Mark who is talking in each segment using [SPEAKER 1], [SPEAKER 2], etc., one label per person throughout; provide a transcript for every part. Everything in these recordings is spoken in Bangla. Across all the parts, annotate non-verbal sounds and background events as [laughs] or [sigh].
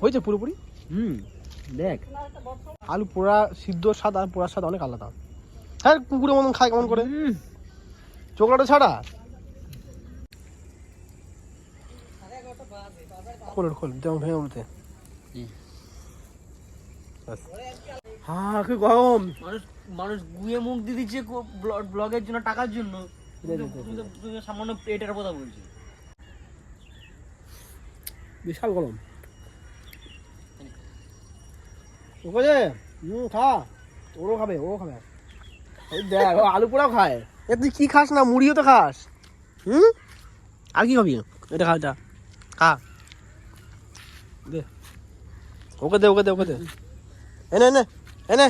[SPEAKER 1] হয়েছে পুরোপুরি?
[SPEAKER 2] হুম দেখ।
[SPEAKER 1] আলু পোড়া সিদ্ধ স্বাদ আর পোড়ার স্বাদ অনেক আলাদা। হ্যাঁ কুকুরের মতন খায় কেমন করে?
[SPEAKER 2] হুম।
[SPEAKER 1] চোখলাটা ছাড়া? খোল খোল যেমন ভেঙে উঠতে হ্যাঁ কি গরম।
[SPEAKER 2] মানুষ মানুষ গুয়ে মুখ দিয়ে দিচ্ছে ব্লগের জন্য টাকার জন্য। সামান্য পেটের কথা বলছিস
[SPEAKER 1] বিশাল গরম। যে হুম খা ওরও খাবে ও খাবে। ওই দেখ, ও আলু পোড়াও খায়। এ, তুই কি খাস না, মুড়িও তো খাস? হুম? আর কি খাবি? এটা খা এটা। খা। দে। ওকে দে ওকে দে ওকে দে। এনে এনে এনে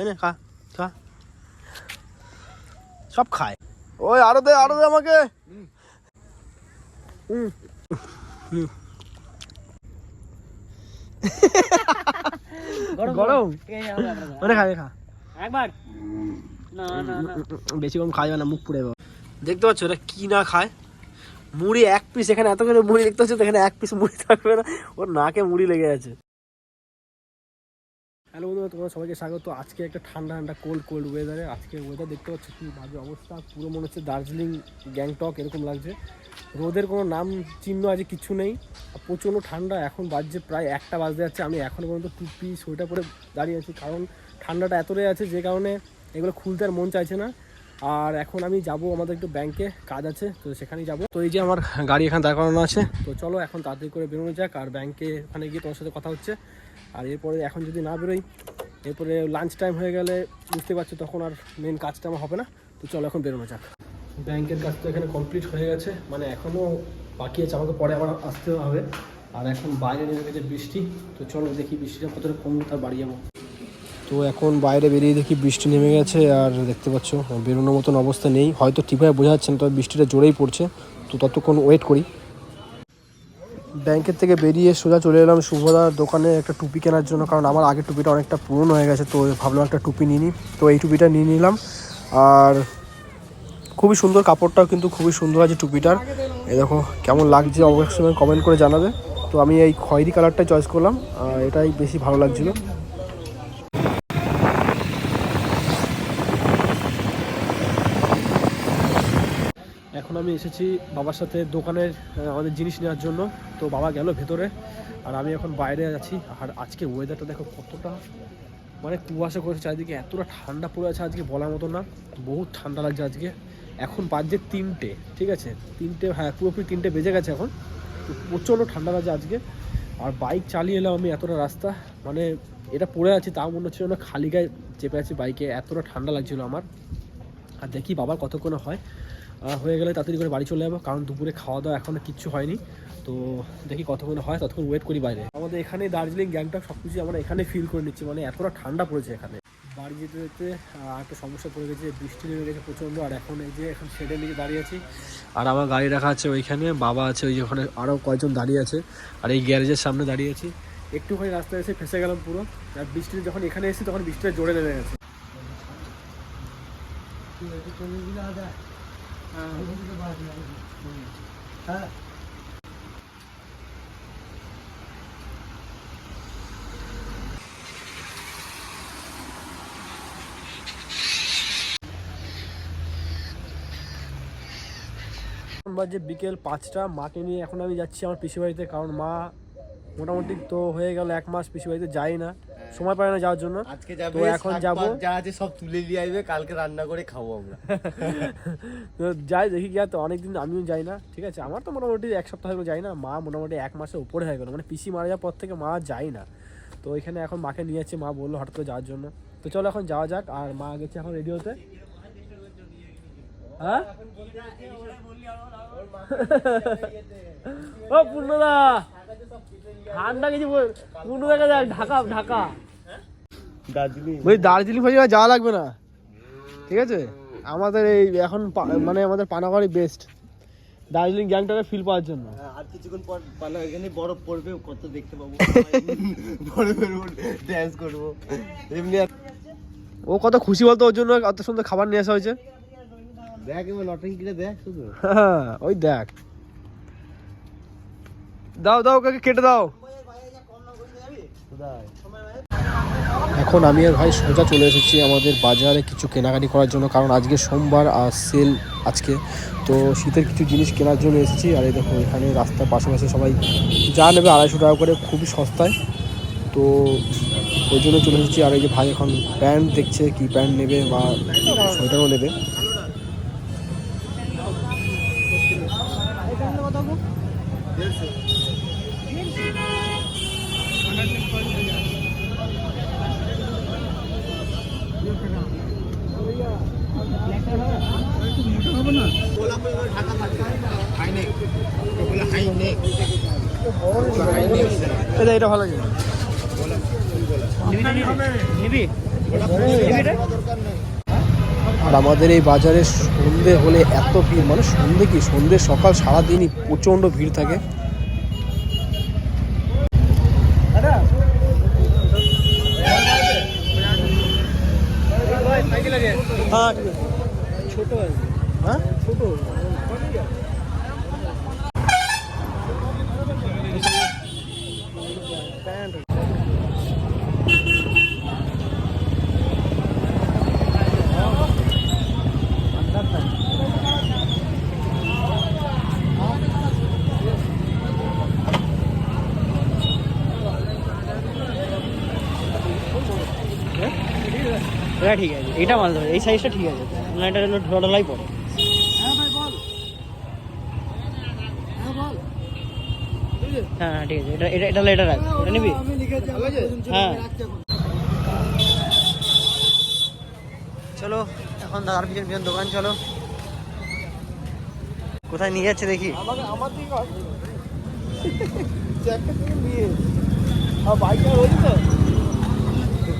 [SPEAKER 1] এনে, খা খা। সব খায়। ওই, আরও দে আরও দে আমাকে। হুম। হুম। গরম? ওরে খা খা।
[SPEAKER 2] একবার? না না না।
[SPEAKER 1] বেশি কম খাওয়া না মুখ পুড়ে দেখতে পাচ্ছ ওরা কি না খায়? মুড়ি এক পিস এখানে এত করে মুড়ি দেখতে পাচ্ছ তো এখানে এক পিস মুড়ি থাকবে না। ওর নাকে মুড়ি লেগে আছে। হ্যালো বন্ধুরা তোমার সবাইকে স্বাগত। আজকে একটা ঠান্ডা ঠান্ডা কোল্ড কোল্ড ওয়েদারে আজকে ওয়েদার দেখতে পাচ্ছ কি বাজে অবস্থা। পুরো মনে হচ্ছে দার্জিলিং, গ্যাংটক এরকম লাগছে। রোদের কোনো নাম চিহ্ন আছে কিছু নেই। প্রচণ্ড ঠান্ডা, এখন বাজছে প্রায় একটা বাজতে যাচ্ছে। আমি এখনও পর্যন্ত টুপি, সোয়েটার পরে দাঁড়িয়ে আছি। কারণ ঠান্ডাটা এতটাই আছে যে কারণে এগুলো খুলতে আর মন চাইছে না। আর এখন আমি যাব আমাদের একটু ব্যাংকে কাজ আছে, তো সেখানেই যাব। তো এই যে আমার গাড়ি এখানে দাঁড় করানো আছে, তো চলো এখন তাড়াতাড়ি করে বেরোনো যাক। আর ব্যাংকে ওখানে গিয়ে তোমার সাথে কথা হচ্ছে। আর এরপরে এখন যদি না বেরোই এরপরে লাঞ্চ টাইম হয়ে গেলে বুঝতে পারছ তখন আর মেন কাজটা আমার হবে না। তো চলো এখন বেরোনো যাক। ব্যাংকের কাজ তো এখানে কমপ্লিট হয়ে গেছে। মানে এখনও বাকি আছে আমাকে পরে আবার আসতে হবে। আর এখন বাইরে নেমে গেছে বৃষ্টি। তো চলো দেখি বৃষ্টিটা কতটা কমলো তার বাড়ি যাব তো এখন বাইরে বেরিয়ে দেখি বৃষ্টি নেমে গেছে আর দেখতে পাচ্ছ বেরোনোর মতন অবস্থা নেই। হয়তো ঠিকভাবে বোঝা যাচ্ছে না তবে বৃষ্টিটা জোরেই পড়ছে। তো ততক্ষণ ওয়েট করি। ব্যাংকের থেকে বেরিয়ে সোজা চলে এলাম শুভদার দোকানে একটা টুপি কেনার জন্য, কারণ আমার আগের টুপিটা অনেকটা পুরনো হয়ে গেছে, তো ভাবলাম একটা টুপি নিয়ে নিই। তো এই টুপিটা নিয়ে নিলাম, আর খুবই সুন্দর কাপড়টাও কিন্তু খুবই সুন্দর আছে টুপিটার। এই দেখো কেমন লাগছে, অবশ্যই কমেন্ট করে জানাবে। তো আমি এই খয়েরি কালারটাই চয়েস করলাম এটাই বেশি ভালো লাগছিল। এখন আমি এসেছি বাবার সাথে দোকানের আমাদের জিনিস নেওয়ার জন্য। তো বাবা গেল ভেতরে, আর আমি এখন বাইরে আছি। আর আজকে ওয়েদারটা দেখো কতটা মানে কুয়াশা করেছে চারিদিকে এতটা ঠান্ডা পড়ে আছে আজকে বলার মতো না। বহুত ঠান্ডা লাগছে আজকে। এখন বাজছে তিনটে, ঠিক আছে? তিনটে হ্যাঁ পুরোপুরি তিনটে বেজে গেছে এখন। প্রচণ্ড ঠান্ডা লাগছে আজকে। আর বাইক চালিয়ে এলাম আমি এতটা রাস্তা। মানে এটা পড়ে আছি, তাও মনে হচ্ছিল না খালি গায়ে চেপে আছি বাইকে এতটা ঠান্ডা লাগছিল আমার। আর দেখি বাবার কতক্ষণ হয়। হয়ে গেলে তাড়াতাড়ি করে বাড়ি চলে যাব, কারণ দুপুরে খাওয়া দাওয়া এখনও কিচ্ছু হয়নি। তো দেখি কতক্ষণ হয়, ততক্ষণ ওয়েট করি বাইরে। আমাদের এখানে দার্জিলিং গ্যাংটক সব কিছু আমরা এখানে ফিল করে নিচ্ছি মানে এতটা ঠান্ডা পড়েছে এখানে। বাড়ি যেতে যেতে একটা সমস্যা পড়ে গেছে, বৃষ্টি নেমে গেছে প্রচণ্ড, আর এখন এই যে এখন শেডের নিচে দাঁড়িয়ে আছি, আর আমার গাড়ি রাখা আছে ওইখানে, বাবা আছে ওই ওখানে আরও কয়েকজন দাঁড়িয়ে আছে, আর এই গ্যারেজের সামনে দাঁড়িয়ে আছি। একটুখানি রাস্তায় এসে ফেসে গেলাম পুরো, আর বৃষ্টি যখন এখানে এসেছি তখন বৃষ্টিটা জোরে নেমে গেছে। হ্যাঁ বাজে বিকেল পাঁচটা, মাকে নিয়ে এখন আমি যাচ্ছি আমার পিসি বাড়িতে, কারণ মা মোটামুটি তো হয়ে গেল এক মাস পিসি বাড়িতে যাই না। সময় পায় না যাওয়ার জন্য।
[SPEAKER 3] আজকে যাবে
[SPEAKER 1] তো এখন যাব।
[SPEAKER 3] যা আছে সব তুলে নিয়ে আসবে কালকে রান্না করে খাব আমরা। [laughs]
[SPEAKER 1] তো যাই দেখি গিয়া তো অনেকদিন আমিও যাই না ঠিক আছে? আমার তো মোটামুটি এক সপ্তাহ হলো যাই না। মা মোটামুটি এক মাসের উপরে হয়ে গেলো। মানে পিসি মারা যাওয়ার পর থেকে মা যাই না। তো এখানে এখন মাকে নিয়ে যাচ্ছে মা বলল হঠাৎ করে যাওয়ার জন্য। তো চলো এখন যাওয়া যাক। আর মা গেছে এখন রেডি হতে। হ্যাঁ? [laughs] ও পূর্ণদা! ঠান্ডা কিছু পূর্ণদাকে দেখ ঢাকা ঢাকা।
[SPEAKER 3] দার্জিলিং।
[SPEAKER 1] বলি দার্জিলিং ফার্জিলিং যাওয়া লাগবে না। ঠিক আছে? আমাদের এই এখন পা- মানে আমাদের পানাগড়ি বেস্ট দার্জিলিং গ্যাংটকে ফিল পাওয়ার জন্য।
[SPEAKER 3] হ্যাঁ, আর কিছুক্ষণ পর পালা এখানে বরফ পড়বে কত দেখতে পাবো। বরফের ড্যান্স করব। এমনি
[SPEAKER 1] ও কত খুশি বলতো ওর জন্য এত সুন্দর খাবার নিয়ে আসা হয়েছে।
[SPEAKER 3] দেখ এবার লটারি কিনে দেখ শুধু।
[SPEAKER 1] হ্যাঁ, ওই দেখ। দাও দাও ওকে কেটে দাও। এখন আমি আর ভাই সোজা চলে এসেছি আমাদের বাজারে কিছু কেনাকাটি করার জন্য, কারণ আজকে সোমবার আর সেল আজকে। তো শীতের কিছু জিনিস কেনার জন্য এসেছি, আর এই দেখো এখানে রাস্তার পাশাপাশি সবাই যা নেবে আড়াইশো টাকা করে খুবই সস্তায়। তো ওই জন্য চলে এসেছি, আর এই যে ভাই এখন প্যান্ট দেখছে, কি প্যান্ট নেবে বা সোয়েটারও নেবে। এটা এটা ভালো আর আমাদের এই বাজারে সন্ধে হলে এত ভিড় মানে সন্ধে কি? সন্ধে সকাল সারাদিনই প্রচণ্ড ভিড় থাকে। হ্যাঁ
[SPEAKER 2] ছোট আছে
[SPEAKER 1] হ্যাঁ?
[SPEAKER 2] ছোট। এটা ঠিক আছে। এটা মাল ধরে। এই সাইজটা ঠিক আছে। না এটা হলো ঢোলাই পড়ে হ্যাঁ হ্যাঁ ঠিক আছে। এটা এটা এটা এটা রাখ। এটা নিবি? হ্যাঁ। চলো এখন দাদার পিছন পিছন দোকান চলো। কোথায় নিয়ে যাচ্ছে দেখি?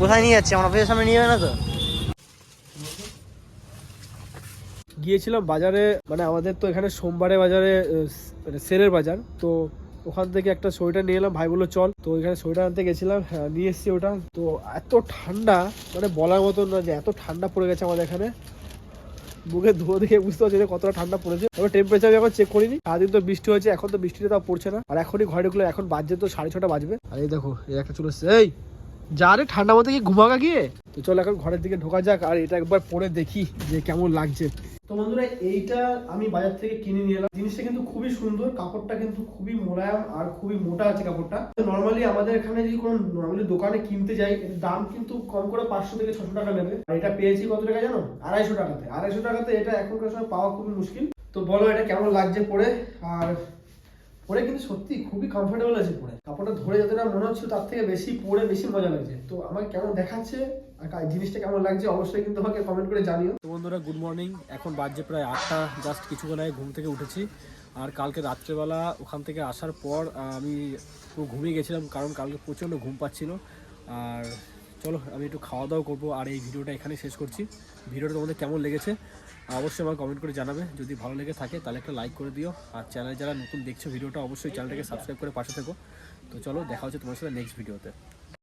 [SPEAKER 2] কোথায় নিয়ে যাচ্ছে? আমার অফিসের সামনে নিয়ে যাবে না তো?
[SPEAKER 1] গিয়েছিলাম বাজারে মানে আমাদের তো এখানে সোমবারে বাজারে মানে সেলের বাজার তো ওখান থেকে একটা সোয়েটার নিয়ে এলাম ভাই বলল চল। তো ওইখানে সোয়েটার আনতে গেছিলাম হ্যাঁ, নিয়ে এসেছি ওটা। তো এত ঠান্ডা মানে বলার মতন না যে এত ঠান্ডা পড়ে গেছে আমাদের এখানে। মুখে ধোয়া দেখে বুঝতে পারছি যে কতটা ঠান্ডা পড়েছে। তবে টেম্পারেচার এখন চেক করিনি সারাদিন তো বৃষ্টি হয়েছে এখন তো বৃষ্টিটা তাও পড়ছে না। আর এখনই ঘরে ঢুকলে এখন বাজছে তো সাড়ে ছটা বাজবে। আর এই দেখো এই একটা চলে এই যা রে ঠান্ডা মধ্যে কি ঘুমাগা গিয়ে? তো চল এখন ঘরের দিকে ঢোকা যাক, আর এটা একবার পরে দেখি যে কেমন লাগছে। তো বন্ধুরা, এইটা আমি বাজার থেকে কিনে নিয়ে এলাম। জিনিসটা কিন্তু খুবই সুন্দর, কাপড়টা কিন্তু খুবই মোলায়েম আর খুবই মোটা আছে কাপড়টা। নর্মালি আমাদের এখানে যদি কোনো নর্মালি দোকানে কিনতে যাই দাম কিন্তু কম করে পাঁচশো থেকে ছশো টাকা নেবে। আর এটা পেয়েছি কত টাকা জানো? আড়াইশো টাকাতে। আড়াইশো টাকাতে এটা এখনকার সময় পাওয়া খুবই মুশকিল। তো বলো এটা কেমন লাগছে পরে? আর পরে কিন্তু সত্যি খুবই কমফোর্টেবল আছে পরে। কাপড়টা ধরে যতটা মনে হচ্ছে তার থেকে বেশি পরে বেশি মজা লাগছে। তো আমাকে কেমন দেখাচ্ছে? আর জিনিসটা কেমন লাগছে অবশ্যই কিন্তু আমাকে কমেন্ট করে জানিও। বন্ধুরা গুড মর্নিং এখন বাজছে প্রায় আটটা। জাস্ট কিছুক্ষণ আগে ঘুম থেকে উঠেছি। আর কালকে রাত্রেবেলা ওখান থেকে আসার পর আমি পুরো ঘুমিয়ে গেছিলাম কারণ কালকে প্রচণ্ড ঘুম পাচ্ছিল। আর চলো, আমি একটু খাওয়া দাওয়া করব আর এই ভিডিওটা এখানে শেষ করছি। ভিডিওটা তোমাদের কেমন লেগেছে অবশ্যই আমার কমেন্ট করে জানাবে। যদি ভালো লেগে থাকে তাহলে একটা লাইক করে দিও। আর চ্যানেল যারা নতুন দেখছ ভিডিওটা, অবশ্যই চ্যানেলটাকে সাবস্ক্রাইব করে পাশে থেকো। তো চলো, দেখা হচ্ছে তোমার সাথে নেক্সট ভিডিওতে